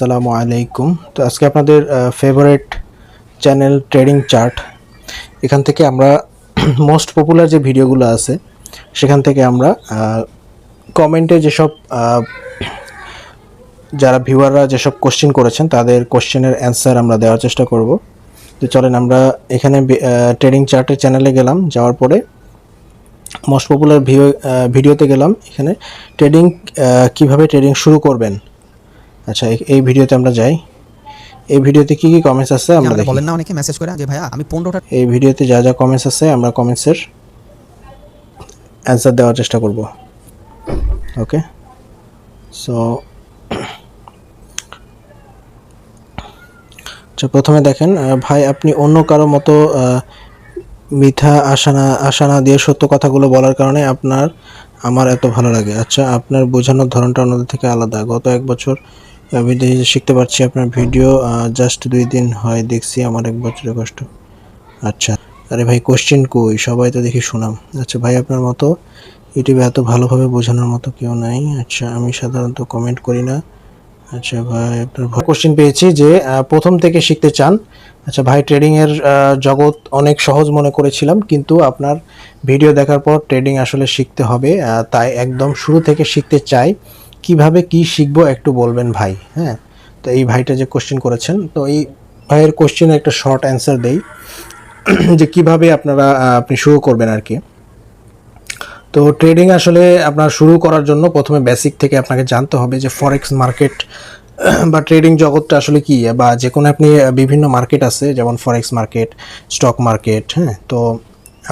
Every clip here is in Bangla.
আসসালামু আলাইকুম। তো আজকে আপনাদের ফেভারিট চ্যানেল ট্রেডিং চার্ট এখান থেকে আমরা মোস্ট পপুলার যে ভিডিওগুলো আছে, সেখান থেকে আমরা কমেন্টে যেসব যারা ভিউয়াররা যেসব কোশ্চেন করেছেন, তাদের কোশ্চেনের অ্যান্সার আমরা দেওয়ার চেষ্টা করব। তো চলেন আমরা এখানে ট্রেডিং চার্টের চ্যানেলে গেলাম, যাওয়ার পরে মোস্ট পপুলার ভিডিও ভিডিওতে গেলাম। এখানে ট্রেডিং কীভাবে ট্রেডিং শুরু করবেন আচ্ছা এই- ভিডিওতে আমরা যাই। এই ভিডিওতে কি কি কমেন্টস আছে আমরা দেখি। বলেন না অনেকে মেসেজ করে যে ভাইয়া আমি পনেরোটা এই ভিডিওতে যা যা কমেন্টস আছে আমরা কমেন্টসের অ্যান্সার দেওয়ার চেষ্টা করব। ওকে সো আচ্ছা প্রথমে দেখেন ভাই আপনি অন্য কারও মতো মিথ্যা আশানা আশানা দিয়ে সত্য কথাগুলো বলার কারণে আপনার আমার এত ভালো লাগে। আচ্ছা আপনার বোঝানোর ধরনটা অন্যদের থেকে আলাদা। গত এক বছর বিদেশে শিখতে পারছি আপনার ভিডিও জাস্ট দুই দিন হয় দেখছি, আমার এক বছরের কষ্ট। আচ্ছা আরে ভাই কোশ্চেন কই? সবাই তো দেখি শুনাম আচ্ছা ভাই, আপনার মতো ইউটিউবে এত ভালোভাবে বোঝানোর মতো কেউ নাই। আচ্ছা আমি সাধারণত কমেন্ট করি না। আচ্ছা ভাই, আপনার কোশ্চেন পেয়েছি যে প্রথম থেকে শিখতে চান। আচ্ছা ভাই ট্রেডিংয়ের জগৎ অনেক সহজ মনে করেছিলাম, কিন্তু আপনার ভিডিও দেখার পর ট্রেডিং আসলে শিখতে হবে। তাই একদম শুরু থেকে শিখতে চাই। কীভাবে কি শিখব একটু বলবেন ভাই হ্যাঁ? তো এই ভাইটা যে কোশ্চেন করেছেন, তো এই ভাইয়ের কোশ্চেনের একটা শর্ট অ্যান্সার দেই, যে কীভাবে আপনারা আপনি শুরু করবেন আর কি। তো ট্রেডিং আসলে আপনার শুরু করার জন্য প্রথমে বেসিক থেকে আপনাকে জানতে হবে যে ফরেক্স মার্কেট বা ট্রেডিং জগৎটা আসলে কি, বা যে কোনো আপনি বিভিন্ন মার্কেট আছে, যেমন ফরেক্স মার্কেট স্টক মার্কেট হ্যাঁ? তো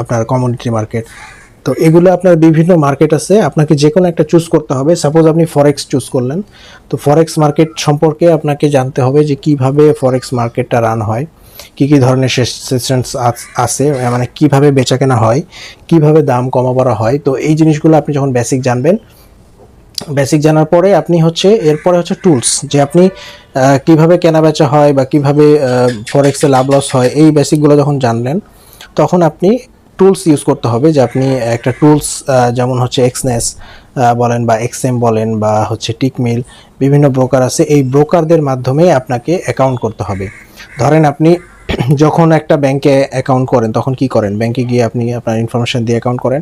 আপনার কমোডিটি মার্কেট তো এগুলো আপনার বিভিন্ন মার্কেট আছে। আপনাকে যে কোনো একটা চুজ করতে হবে। সাপোজ আপনি ফরেক্স চুজ করলেন। তো ফরেক্স মার্কেট সম্পর্কে আপনাকে জানতে হবে যে কীভাবে ফরেক্স মার্কেটটা রান হয়। কি কি ধরনের সেশনস আছে মানে কীভাবে বেচাকেনা হয়? কীভাবে দাম কমাবাড়া হয়? তো এই জিনিসগুলো আপনি যখন বেসিক জানবেন বেসিক জানার পরে আপনি হচ্ছে এরপরে হচ্ছে টুলস যে আপনি কীভাবে কেনা বেচা হয় বা কীভাবে ফরেক্সে লাভ লস হয়, এই বেসিকগুলো যখন জানলেন, তখন আপনি টুলস ইউজ করতে হবে যে আপনি একটা টুলস যেমন হচ্ছে এক্সনেস বলেন বা এক্সএম বলেন বা হচ্ছে টিকমিল বিভিন্ন ব্রোকার আছে। এই ব্রোকারদের মাধ্যমে আপনাকে অ্যাকাউন্ট করতে হবে। ধরেন আপনি যখন একটা ব্যাংকে অ্যাকাউন্ট করেন, তখন কি করেন? ব্যাংকে গিয়ে আপনি আপনার ইনফরমেশন দিয়ে অ্যাকাউন্ট করেন,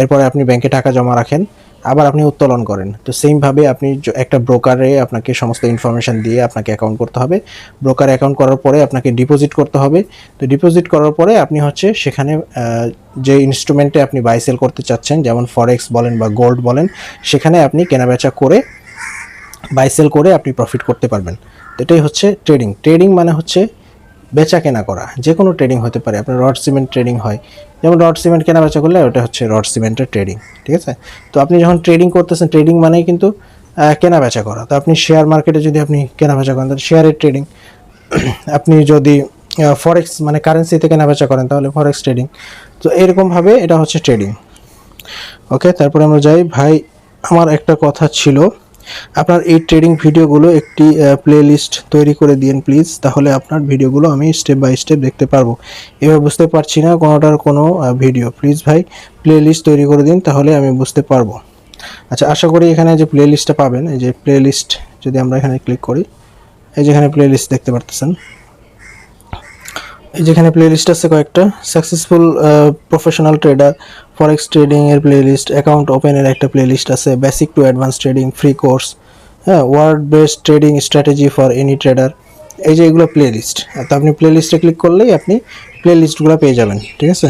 এরপরে আপনি ব্যাংকে টাকা জমা রাখেন, আবার আপনি উত্তোলন করেন। তো সেমভাবে আপনি একটা ব্রোকারে আপনাকে সমস্ত ইনফরমেশন দিয়ে আপনাকে অ্যাকাউন্ট করতে হবে। ব্রোকার অ্যাকাউন্ট করার পরে আপনাকে ডিপোজিট করতে হবে। তো ডিপোজিট করার পরে আপনি হচ্ছে সেখানে যে ইনস্ট্রুমেন্টে আপনি বাই সেল করতে চাচ্ছেন, যেমন ফরেক্স বলেন বা গোল্ড বলেন, সেখানে আপনি কেনাবেচা করে বাই সেল করে আপনি প্রফিট করতে পারবেন। এটাই হচ্ছে ট্রেডিং ট্রেডিং মানে হচ্ছে বেচা কেনা করা যে কোনো ট্রেডিং হতে পারে। আপনার রড সিমেন্ট ট্রেডিং হয়। যেমন রড সিমেন্ট কেনা বেচা করলে ওটা হচ্ছে রড সিমেন্টের ট্রেডিং ঠিক আছে? তো আপনি যখন ট্রেডিং করতেছেন ট্রেডিং মানেই কিন্তু কেনা বেচা করা। তো আপনি শেয়ার মার্কেটে যদি আপনি কেনা বেচা করেন, তাহলে শেয়ারের ট্রেডিং আপনি যদি ফরেক্স মানে কারেন্সিতে কেনা বেচা করেন, তাহলে ফরেক্স ট্রেডিং তো এরকমভাবে এটা হচ্ছে ট্রেডিং ওকে তারপরে আমরা যাই। ভাই, আমার একটা কথা ছিল। আপনার এই ট্রেডিং ভিডিওগুলো একটি প্লেলিস্ট তৈরি করে দিন প্লিজ তাহলে আপনার ভিডিওগুলো আমি স্টেপ বাই স্টেপ দেখতে পারব। এবার বুঝতে পারছি না কোনোটার কোনো ভিডিও প্লিজ ভাই প্লেলিস্ট তৈরি করে দিন, তাহলে আমি বুঝতে পারব। আচ্ছা আশা করি এখানে যে প্লেলিস্টটা পাবেন, এই যে প্লেলিস্ট যদি আমরা এখানে ক্লিক করি, এই যেখানে প্লে লিস্ট দেখতে পারতেছেন। এই যেখানে প্লে লিস্ট আছে কয়েকটা successful professional trader forex trading এর প্লেলিস্ট অ্যাকাউন্ট ওপেনের একটা প্লেলিস্ট আছে basic to advance trading free course হ্যাঁ word based trading strategy for any trader এই যে এগুলো প্লেলিস্ট তো আপনি প্লেলিস্টে ক্লিক করলেই আপনি প্লেলিস্টগুলো পেয়ে যাবেন, ঠিক আছে?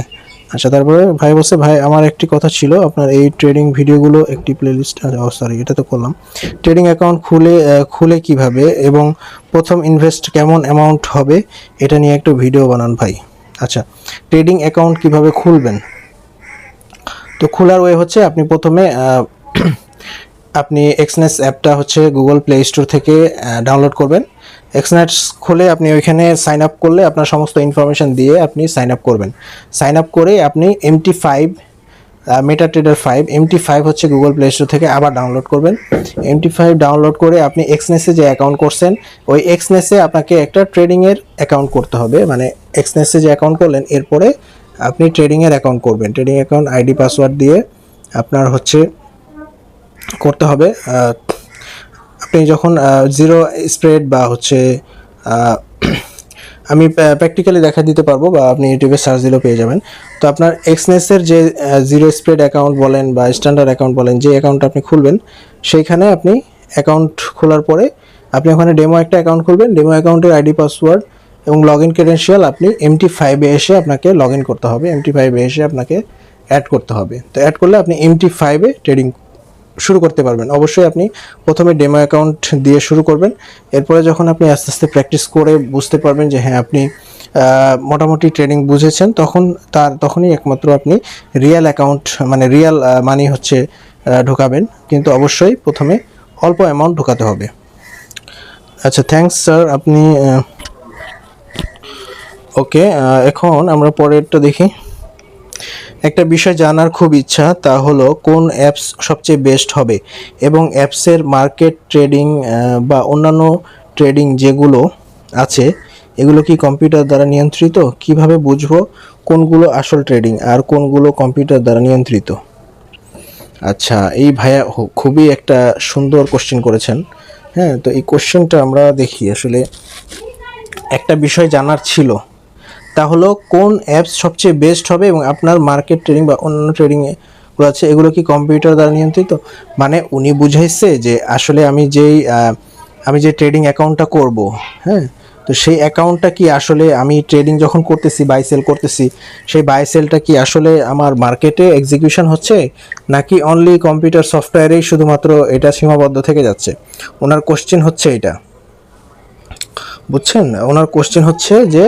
আচ্ছা তারপরে ভাই বলছে, ভাই, আমার একটি কথা ছিল, আপনার এই ট্রেডিং ভিডিওগুলো একটি প্লে লিস্ট ও সরি এটা তো করলাম। ট্রেডিং অ্যাকাউন্ট খুলে খুলে কীভাবে এবং প্রথম ইনভেস্ট কেমন অ্যামাউন্ট হবে, এটা নিয়ে একটু ভিডিও বানান ভাই। আচ্ছা ট্রেডিং অ্যাকাউন্ট কীভাবে খুলবেন? তো খোলার ওয়ে হচ্ছে, আপনি প্রথমে আপনি এক্সনেস অ্যাপটা হচ্ছে গুগল প্লে স্টোর থেকে ডাউনলোড করবেন। এক্সনেস খুলে আপনি ওইখানে সাইন আপ করলে আপনার সমস্ত ইনফরমেশন দিয়ে আপনি সাইন আপ করবেন। সাইন আপ করে আপনি MT five meta trader five MT five হচ্ছে গুগল প্লে স্টোর থেকে আবার ডাউনলোড করবেন। এমটি ফাইভ ডাউনলোড করে আপনি এক্সনেসে যে অ্যাকাউন্ট করছেন, ওই এক্সনেসে আপনাকে একটা ট্রেডিংয়ের অ্যাকাউন্ট করতে হবে। মানে এক্সনেসে যে অ্যাকাউন্ট করলেন, এরপরে আপনি ট্রেডিংয়ের অ্যাকাউন্ট করবেন। ট্রেডিং অ্যাকাউন্ট আইডি পাসওয়ার্ড দিয়ে আপনার হচ্ছে করতে হবে আপনি যখন জিরো স্প্রেড বা হচ্ছে আমি প্র্যাকটিক্যালি দেখা দিতে পারব বা আপনি ইউটিউবে সার্চ দিলেও পেয়ে যাবেন। তো আপনার এক্সনেসের যে জিরো স্প্রেড অ্যাকাউন্ট বলেন বা স্ট্যান্ডার্ড অ্যাকাউন্ট বলেন, যে অ্যাকাউন্টটা আপনি খুলবেন, সেইখানে আপনি অ্যাকাউন্ট খোলার পরে আপনি ওখানে ডেমো একটা অ্যাকাউন্ট খুলবেন। ডেমো অ্যাকাউন্টের আইডি পাসওয়ার্ড এবং লগ ইন ক্রেডেন্সিয়াল আপনি এমটি ফাইভে এসে আপনাকে লগ ইন করতে হবে। এমটি ফাইভে এসে আপনাকে অ্যাড করতে হবে। তো অ্যাড করলে আপনি এমটি ফাইভে ট্রেডিং শুরু করতে পারবেন। অবশ্যই আপনি প্রথমে ডেমো অ্যাকাউন্ট দিয়ে শুরু করবেন। এরপরে যখন আপনি আস্তে আস্তে প্র্যাকটিস করে বুঝতে পারবেন যে হ্যাঁ আপনি মোটামুটি ট্রেনিং বুঝেছেন, তখন তার, তখনই একমাত্র আপনি রিয়েল অ্যাকাউন্ট মানে রিয়েল মানি হচ্ছে ঢোকাবেন। কিন্তু অবশ্যই প্রথমে অল্প অ্যামাউন্ট ঢোকাতে হবে। আচ্ছা থ্যাঙ্কস স্যার আপনি ওকে এখন আমরা পরেরটা দেখি। একটা বিষয় জানার খুব ইচ্ছা, তা হলো কোন অ্যাপস সবচেয়ে বেস্ট হবে এবং অ্যাপসের মার্কেট ট্রেডিং বা অন্যান্য ট্রেডিং যেগুলো আছে, এগুলো কি কম্পিউটার দ্বারা নিয়ন্ত্রিত? কীভাবে বুঝব কোনগুলো আসল ট্রেডিং আর কোনগুলো কম্পিউটার দ্বারা নিয়ন্ত্রিত? আচ্ছা এই ভাইয়া খুবই একটা সুন্দর কোশ্চেন করেছেন। হ্যাঁ তো এই কোশ্চেনটা আমরা দেখি। আসলে একটা বিষয় জানার ছিল। তা হলো কোন অ্যাপস সবচেয়ে বেস্ট হবে এবং আপনার মার্কেট ট্রেডিং বা অন্যান্য ট্রেডিংগুলো আছে, এগুলো কি কম্পিউটার দ্বারা নিয়ন্ত্রিত? মানে উনি বুঝাইছে যে আসলে আমি যেই আমি যে ট্রেডিং অ্যাকাউন্টটা করব হ্যাঁ তো সেই অ্যাকাউন্টটা কি আসলে আমি ট্রেডিং যখন করতেছি বাই সেল করতেছি, সেই বাই সেলটা কি আসলে আমার মার্কেটে এক্সিকিউশন হচ্ছে, নাকি অনলি কম্পিউটার সফটওয়্যারেই শুধুমাত্র এটা সীমাবদ্ধ থেকে যাচ্ছে? ওনার কোশ্চেন হচ্ছে এটা। বুঝছেন? ওনার কোশ্চেন হচ্ছে যে,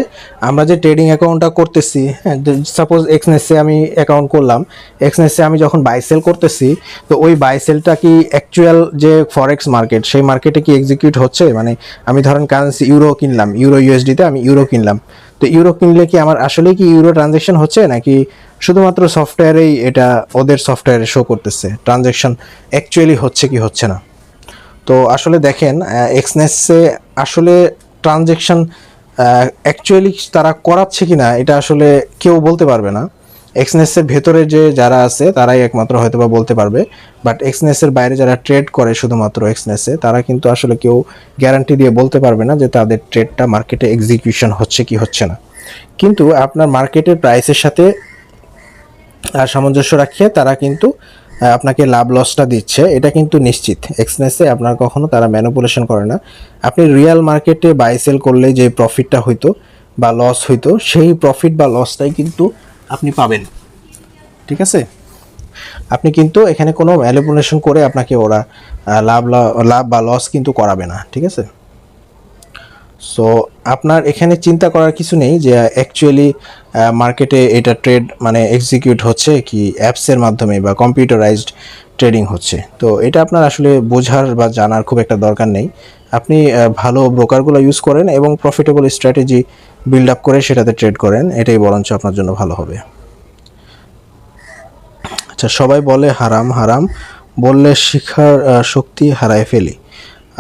আমরা যে ট্রেডিং অ্যাকাউন্টটা করতেছি হ্যাঁ সাপোজ এক্সনেসে আমি অ্যাকাউন্ট করলাম এক্সনেসে আমি যখন বাই সেল করতেছি, তো ওই বাই সেলটা কি অ্যাকচুয়াল যে ফরেক্স মার্কেট সেই মার্কেটে কি এক্সিকিউট হচ্ছে? মানে আমি ধরেন কারেন্সি ইউরো কিনলাম ইউরো ইউএসডিতে আমি ইউরো কিনলাম। তো ইউরো কিনলে কি আমার আসলে কি ইউরো ট্রানজ্যাকশন হচ্ছে? নাকি শুধুমাত্র সফটওয়্যারেই এটা ওদের সফটওয়্যারে শো করতেছে? ট্রানজ্যাকশন অ্যাকচুয়ালি হচ্ছে কি হচ্ছে না? তো আসলে দেখেন এক্সনেসে আসলে ট্রানজেকশন অ্যাকচুয়ালি তারা করাচ্ছে কি না এটা আসলে কেউ বলতে পারবে না। এক্সনেসের ভেতরে যে যারা আছে, তারাই একমাত্র হয়তো বা বলতে পারবে। বাট এক্সনেসের বাইরে যারা ট্রেড করে শুধুমাত্র এক্সনেসে তারা কিন্তু আসলে কেউ গ্যারান্টি দিয়ে বলতে পারবে না যে তাদের ট্রেডটা মার্কেটে এক্সিকিউশন হচ্ছে কি হচ্ছে না। কিন্তু আপনার মার্কেটের প্রাইসের সাথে সামঞ্জস্য রাখিয়ে তারা কিন্তু আপনাকে লাভ লসটা দিচ্ছে, এটা কিন্তু নিশ্চিত। এক্সনেসে আপনার কখনো তারা ম্যানুপুলেশন করে না। আপনি রিয়েল মার্কেটে বাই সেল করলে যে প্রফিটটা হইতো বা লস হইতো, সেই প্রফিট বা লসটাই কিন্তু আপনি পাবেন। ঠিক আছে? আপনি কিন্তু এখানে কোনো ম্যানিপুলেশন করে আপনাকে ওরা লাভ লাভ বা লস কিন্তু করাবে না। ঠিক আছে? সো আপনার এখানে চিন্তা করার কিছু নেই যে অ্যাকচুয়ালি মার্কেটে এটা ট্রেড মানে এক্সিকিউট হচ্ছে কি অ্যাপসের মাধ্যমে বা কম্পিউটারাইজড ট্রেডিং হচ্ছে। তো এটা আপনার আসলে বোঝার বা জানার খুব একটা দরকার নেই। আপনি ভালো ব্রোকারগুলো ইউজ করেন এবং প্রফিটেবল স্ট্র্যাটেজি বিল্ড আপ করে সেটাতে ট্রেড করেন। এটাই বরঞ্চ আপনার জন্য ভালো হবে। আচ্ছা সবাই বলে হারাম হারাম। বললে শিখার শক্তি হারায় ফেলি।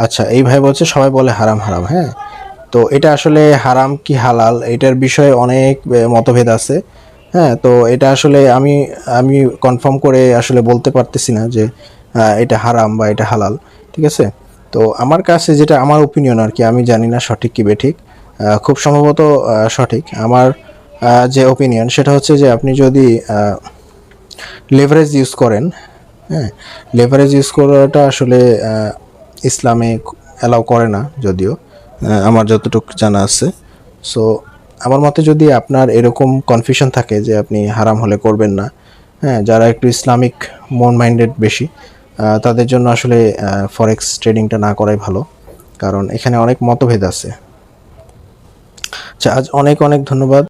আচ্ছা এই ভাই বলছে, সবাই বলে হারাম হারাম হ্যাঁ? তো এটা আসলে হারাম কি হালাল? এটার বিষয়ে অনেক মতভেদ আছে। হ্যাঁ তো এটা আসলে আমি আমি কনফার্ম করে আসলে বলতে পারতেছি না যে এটা হারাম বা এটা হালাল, ঠিক আছে? তো আমার কাছে যেটা, আমার ওপিনিয়ন আর কি, আমি জানি না সঠিক কি বেঠিক খুব সম্ভবত সঠিক। আমার যে ওপিনিয়ন সেটা হচ্ছে যে আপনি যদি লেভারেজ ইউজ করেন হ্যাঁ লেভারেজ ইউজ করাটা আসলে ইসলামে অ্যালাউ করে না যদিও আমার যতটুকু জানা আছে। সো আমার মতে যদি আপনার এরকম কনফিউশন থাকে যে আপনি হারাম হলে করবেন না হ্যাঁ যারা একটু ইসলামিক মন মাইন্ডেড বেশি তাদের জন্য আসলে ফরেক্স ট্রেডিংটা না করাই ভালো। কারণ এখানে অনেক মতভেদ আছে। আচ্ছা আজ অনেক অনেক ধন্যবাদ।